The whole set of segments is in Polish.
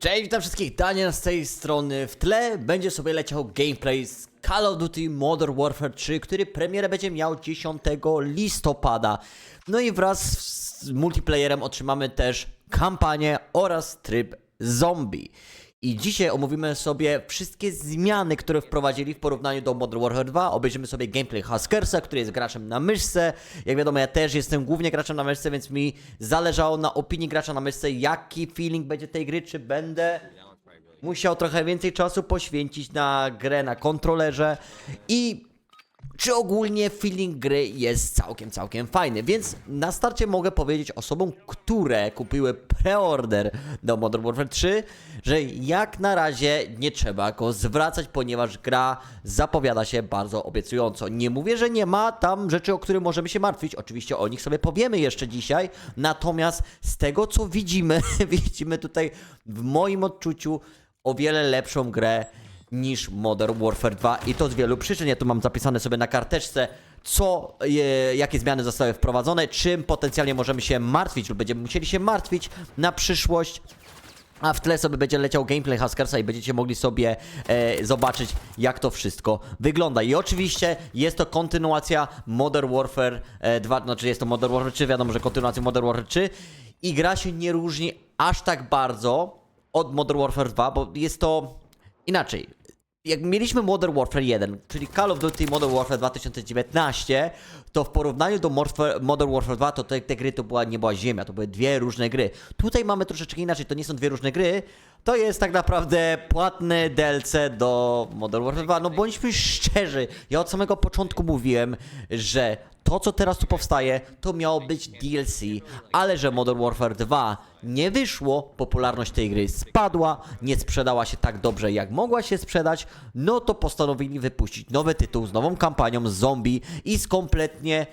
Cześć, witam wszystkich, Daniel z tej strony. W tle będzie sobie leciał gameplay z Call of Duty Modern Warfare 3, który premierę będzie miał 10 listopada. No i wraz z multiplayerem otrzymamy też kampanię oraz tryb zombie. I dzisiaj omówimy sobie wszystkie zmiany, które wprowadzili w porównaniu do Modern Warfare 2. Obejrzymy sobie gameplay Huskersa, który jest graczem na myszce. Jak wiadomo, ja też jestem głównie graczem na myszce, więc mi zależało na opinii gracza na myszce, jaki feeling będzie tej gry, czy będę musiał trochę więcej czasu poświęcić na grę na kontrolerze i czy ogólnie feeling gry jest całkiem, całkiem fajny. Więc na starcie mogę powiedzieć osobom, które kupiły preorder do Modern Warfare 3, że jak na razie nie trzeba go zwracać, ponieważ gra zapowiada się bardzo obiecująco. Nie mówię, że nie ma tam rzeczy, o których możemy się martwić. Oczywiście o nich sobie powiemy jeszcze dzisiaj. Natomiast z tego, co widzimy, widzimy tutaj w moim odczuciu o wiele lepszą grę niż Modern Warfare 2 i to z wielu przyczyn. Ja tu mam zapisane sobie na karteczce, co, e, jakie zmiany zostały wprowadzone, czym potencjalnie możemy się martwić lub będziemy musieli się martwić na przyszłość. A w tle sobie będzie leciał gameplay Huskersa i będziecie mogli sobie e, zobaczyć, jak to wszystko wygląda. I oczywiście jest to kontynuacja Modern Warfare e, 2, znaczy jest to Modern Warfare 3, wiadomo, że kontynuacja Modern Warfare 3 i gra się nie różni aż tak bardzo od Modern Warfare 2, bo jest to inaczej. Jak mieliśmy Modern Warfare 1, czyli Call of Duty Modern Warfare 2019, to w porównaniu do Modern Warfare 2, to te, te gry to była, nie była ziemia, to były dwie różne gry. Tutaj mamy troszeczkę inaczej, to nie są dwie różne gry, to jest tak naprawdę płatne DLC do Modern Warfare 2. No bądźmy szczerzy, ja od samego początku mówiłem, że to, co teraz tu powstaje, to miało być DLC, ale że Modern Warfare 2 nie wyszło, popularność tej gry spadła, nie sprzedała się tak dobrze, jak mogła się sprzedać, no to postanowili wypuścić nowy tytuł z nową kampanią z zombie i z kompletnie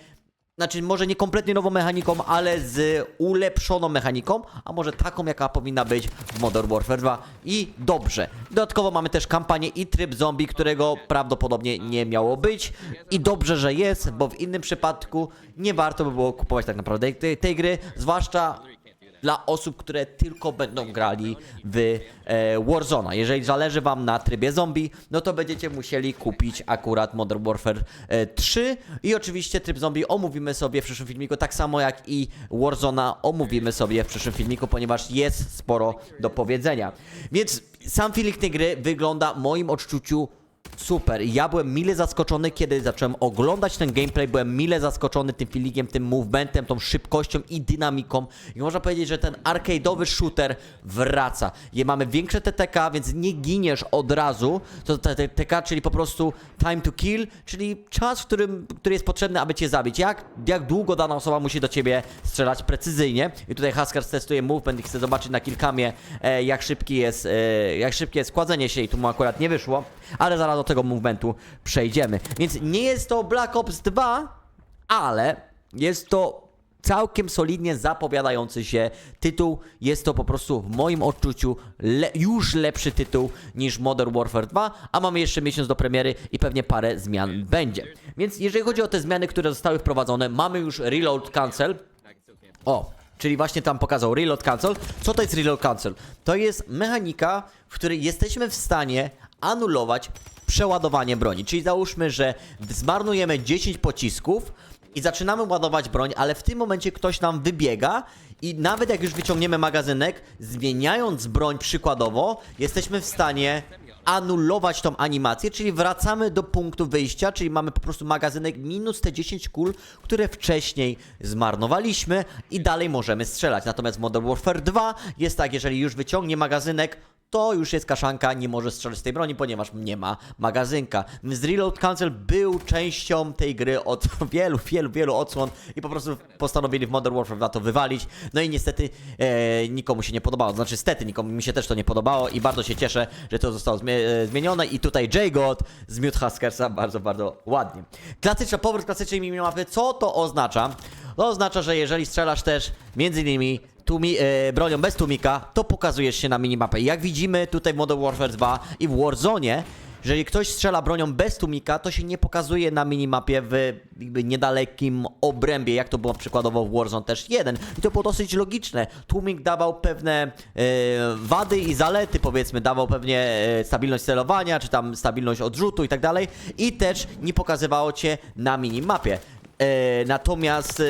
znaczy, może nie kompletnie nową mechaniką, ale z ulepszoną mechaniką, a może taką, jaka powinna być w Modern Warfare 2. I dobrze. Dodatkowo mamy też kampanię i tryb zombie, którego prawdopodobnie nie miało być. I dobrze, że jest, bo w innym przypadku nie warto by było kupować tak naprawdę tej, tej gry, zwłaszcza dla osób, które tylko będą grali w e, Warzona. Jeżeli zależy Wam na trybie zombie, no to będziecie musieli kupić akurat Modern Warfare e, 3 i oczywiście tryb zombie omówimy sobie w przyszłym filmiku, tak samo jak i Warzona omówimy sobie w przyszłym filmiku, ponieważ jest sporo do powiedzenia. Więc sam feeling tej gry wygląda moim odczuciu Super. Ja byłem mile zaskoczony, kiedy zacząłem oglądać ten gameplay. Byłem mile zaskoczony tym feelingiem, tym movementem, tą szybkością i dynamiką. I można powiedzieć, że ten arcade'owy shooter wraca. Je mamy większe TTK, więc nie giniesz od razu. To TTK, czyli po prostu time to kill, czyli czas, w którym, który jest potrzebny, aby cię zabić. Jak, jak długo dana osoba musi do ciebie strzelać precyzyjnie. I tutaj Huskers testuje movement i chce zobaczyć na kilkamie, e, jak szybki jest, e, jak szybkie jest składzenie się i tu mu akurat nie wyszło, ale zaraz do tego movementu przejdziemy. Więc nie jest to Black Ops 2, ale jest to całkiem solidnie zapowiadający się tytuł. Jest to po prostu w moim odczuciu le już lepszy tytuł niż Modern Warfare 2, a mamy jeszcze miesiąc do premiery i pewnie parę zmian będzie. Więc jeżeli chodzi o te zmiany, które zostały wprowadzone, mamy już Reload Cancel. O, czyli właśnie tam pokazał Reload Cancel. Co to jest Reload Cancel? To jest mechanika, w której jesteśmy w stanie anulować przeładowanie broni. Czyli załóżmy, że zmarnujemy 10 pocisków i zaczynamy ładować broń, ale w tym momencie ktoś nam wybiega i nawet jak już wyciągniemy magazynek, zmieniając broń przykładowo, jesteśmy w stanie anulować tą animację, czyli wracamy do punktu wyjścia, czyli mamy po prostu magazynek minus te 10 kul, które wcześniej zmarnowaliśmy i dalej możemy strzelać. Natomiast w Modern Warfare 2 jest tak, jeżeli już wyciągnie magazynek, to już jest kaszanka, nie może strzelać z tej broni, ponieważ nie ma magazynka. Więc Reload Cancel był częścią tej gry od wielu, wielu, wielu odsłon i po prostu postanowili w Modern Warfare 2 to wywalić. No i niestety e, nikomu się nie podobało. Znaczy, niestety nikomu mi się też to nie podobało i bardzo się cieszę, że to zostało e, zmienione i tutaj J-God z Mute Huskersa bardzo, bardzo ładnie. Klasyczna, powrót klasycznej minimapy, co to oznacza? To oznacza, że jeżeli strzelasz też między innymi tumi, e, bronią bez tłumika, to pokazujesz się na minimapę. Jak widzimy tutaj w Modern Warfare 2 i w Warzone, jeżeli ktoś strzela bronią bez tłumika, to się nie pokazuje na minimapie w jakby niedalekim obrębie, jak to było przykładowo w Warzone też 1. I to było dosyć logiczne. Tłumik dawał pewne e, wady i zalety, powiedzmy, dawał pewnie e, stabilność celowania, czy tam stabilność odrzutu i tak dalej. I też nie pokazywało cię na minimapie. E, natomiast e,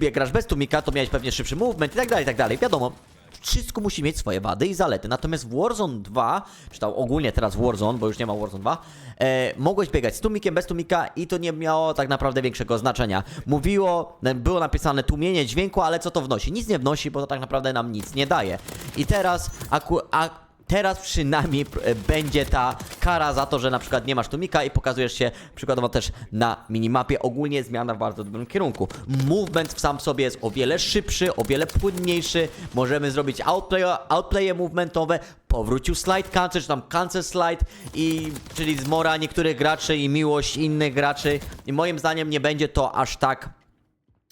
jak grasz bez tłumika, to miałeś pewnie szybszy movement i tak dalej, i tak dalej. Wiadomo, wszystko musi mieć swoje wady i zalety. Natomiast w Warzone 2, czy tam ogólnie teraz Warzone, bo już nie ma Warzone 2, e, mogłeś biegać z tłumikiem, bez tłumika i to nie miało tak naprawdę większego znaczenia. Mówiło, e, było napisane tłumienie dźwięku, ale co to wnosi? Nic nie wnosi, bo to tak naprawdę nam nic nie daje. I teraz aku, a, Teraz przynajmniej e, będzie ta kara za to, że na przykład nie masz tłumika i pokazujesz się przykładowo też na minimapie. Ogólnie zmiana w bardzo dobrym kierunku. Movement w sam sobie jest o wiele szybszy, o wiele płynniejszy. Możemy zrobić outplay, outplaye movementowe. Powrócił slide cancel, czy tam cancel slide, i, czyli zmora niektórych graczy i miłość innych graczy. I moim zdaniem nie będzie to aż tak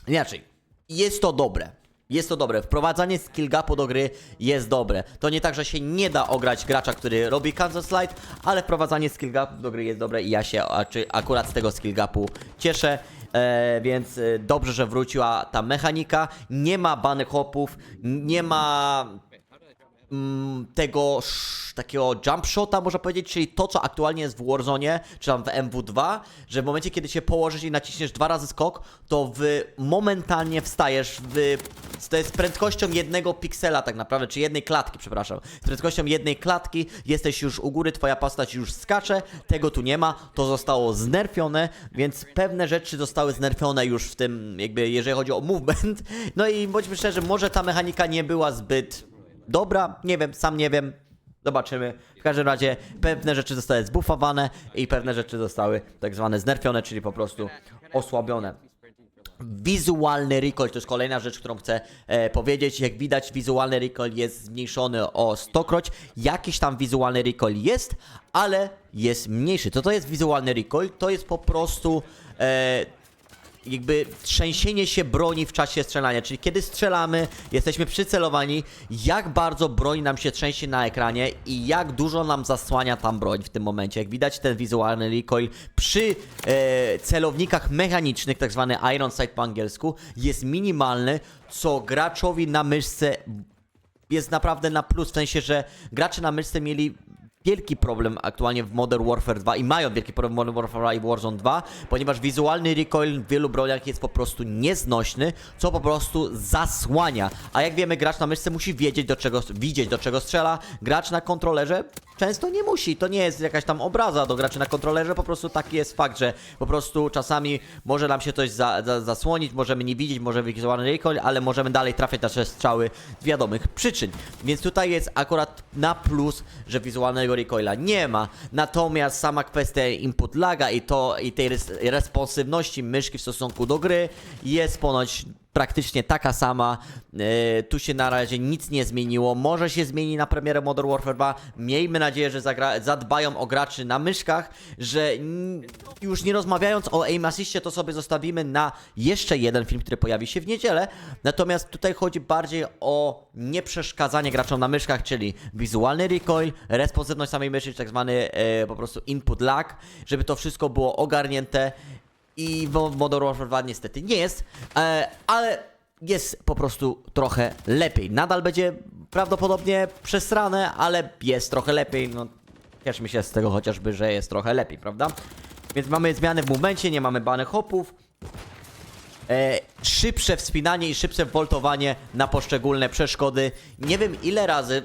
Inaczej, jest to dobre. Jest to dobre. Wprowadzanie skill gapu do gry jest dobre. To nie tak, że się nie da ograć gracza, który robi cancel slide, ale wprowadzanie skill gapu do gry jest dobre i ja się akurat z tego skill gapu cieszę. E, więc e, dobrze, że wróciła ta mechanika. Nie ma banych hopów, nie ma tego sz, takiego jump shota, można powiedzieć, czyli to, co aktualnie jest w Warzone, czy tam w MW2, że w momencie, kiedy się położysz i naciśniesz dwa razy skok, to w momentalnie wstajesz w, to jest z prędkością jednego piksela tak naprawdę, czy jednej klatki, przepraszam. Z prędkością jednej klatki jesteś już u góry, twoja postać już skacze, tego tu nie ma, to zostało znerfione, więc pewne rzeczy zostały znerfione już w tym, jakby jeżeli chodzi o movement. No i bądźmy szczerzy, może ta mechanika nie była zbyt dobra, nie wiem, sam nie wiem. Zobaczymy. W każdym razie pewne rzeczy zostały zbuffowane i pewne rzeczy zostały tak zwane znerfione, czyli po prostu osłabione. Wizualny recoil to jest kolejna rzecz, którą chcę e, powiedzieć. Jak widać, wizualny recoil jest zmniejszony o stokroć. Jakiś tam wizualny recoil jest, ale jest mniejszy. To to jest wizualny recoil? To jest po prostu e, jakby trzęsienie się broni w czasie strzelania, czyli kiedy strzelamy, jesteśmy przycelowani, jak bardzo broń nam się trzęsie na ekranie i jak dużo nam zasłania tam broń w tym momencie. Jak widać ten wizualny recoil przy e, celownikach mechanicznych, tak zwany iron sight po angielsku, jest minimalny, co graczowi na myszce jest naprawdę na plus, w sensie, że gracze na myszce mieli wielki problem aktualnie w Modern Warfare 2 i mają wielki problem w Modern Warfare 2 i Warzone 2, ponieważ wizualny recoil w wielu broniach jest po prostu nieznośny, co po prostu zasłania. A jak wiemy, gracz na myszce musi wiedzieć do czego, widzieć do czego strzela, gracz na kontrolerze często nie musi. To nie jest jakaś tam obraza do graczy na kontrolerze, po prostu taki jest fakt, że po prostu czasami może nam się coś za, za, zasłonić, możemy nie widzieć, może wizualny recoil, ale możemy dalej trafiać nasze strzały z wiadomych przyczyn. Więc tutaj jest akurat na plus, że wizualnego recoila nie ma. Natomiast sama kwestia input laga i to i tej res responsywności myszki w stosunku do gry jest ponoć praktycznie taka sama. E, tu się na razie nic nie zmieniło. Może się zmieni na premierę Modern Warfare 2. Miejmy nadzieję, że zadbają o graczy na myszkach, że już nie rozmawiając o aim assistie, to sobie zostawimy na jeszcze jeden film, który pojawi się w niedzielę. Natomiast tutaj chodzi bardziej o nieprzeszkadzanie graczom na myszkach, czyli wizualny recoil, responsywność samej myszy, tak zwany e, po prostu input lag, żeby to wszystko było ogarnięte i Modern Warfare 2 niestety nie jest, e, ale jest po prostu trochę lepiej. Nadal będzie prawdopodobnie przesrane, ale jest trochę lepiej. No, cieszmy się z tego chociażby, że jest trochę lepiej, prawda? Więc mamy zmiany w momencie, nie mamy banych hopów. E, szybsze wspinanie i szybsze voltowanie na poszczególne przeszkody. Nie wiem ile razy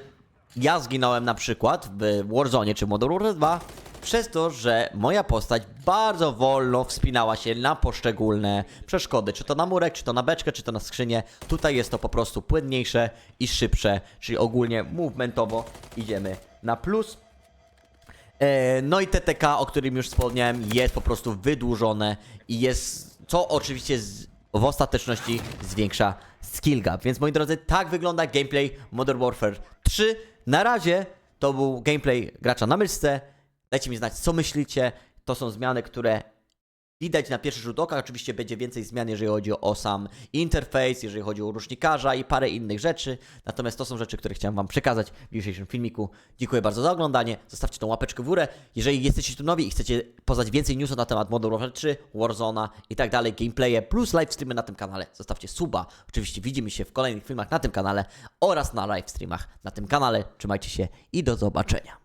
ja zginąłem na przykład w Warzone czy Modern Warfare 2 przez to, że moja postać bardzo wolno wspinała się na poszczególne przeszkody. Czy to na murek, czy to na beczkę, czy to na skrzynię. Tutaj jest to po prostu płynniejsze i szybsze, czyli ogólnie movementowo idziemy na plus. E, No i TTK, o którym już wspomniałem, jest po prostu wydłużone i jest, co oczywiście w ostateczności zwiększa skill gap. Więc moi drodzy, tak wygląda gameplay Modern Warfare 3. Na razie to był gameplay gracza na myszce. Dajcie mi znać, co myślicie. To są zmiany, które widać na pierwszy rzut oka. Oczywiście będzie więcej zmian, jeżeli chodzi o sam interfejs, jeżeli chodzi o rusznikarza i parę innych rzeczy. Natomiast to są rzeczy, które chciałem Wam przekazać w dzisiejszym filmiku. Dziękuję bardzo za oglądanie. Zostawcie tą łapeczkę w górę. Jeżeli jesteście tu nowi i chcecie poznać więcej newsów na temat Modern Warfare 3, Warzona i tak dalej, gameplaye plus live streamy na tym kanale, zostawcie suba. Oczywiście widzimy się w kolejnych filmach na tym kanale oraz na live streamach na tym kanale. Trzymajcie się i do zobaczenia.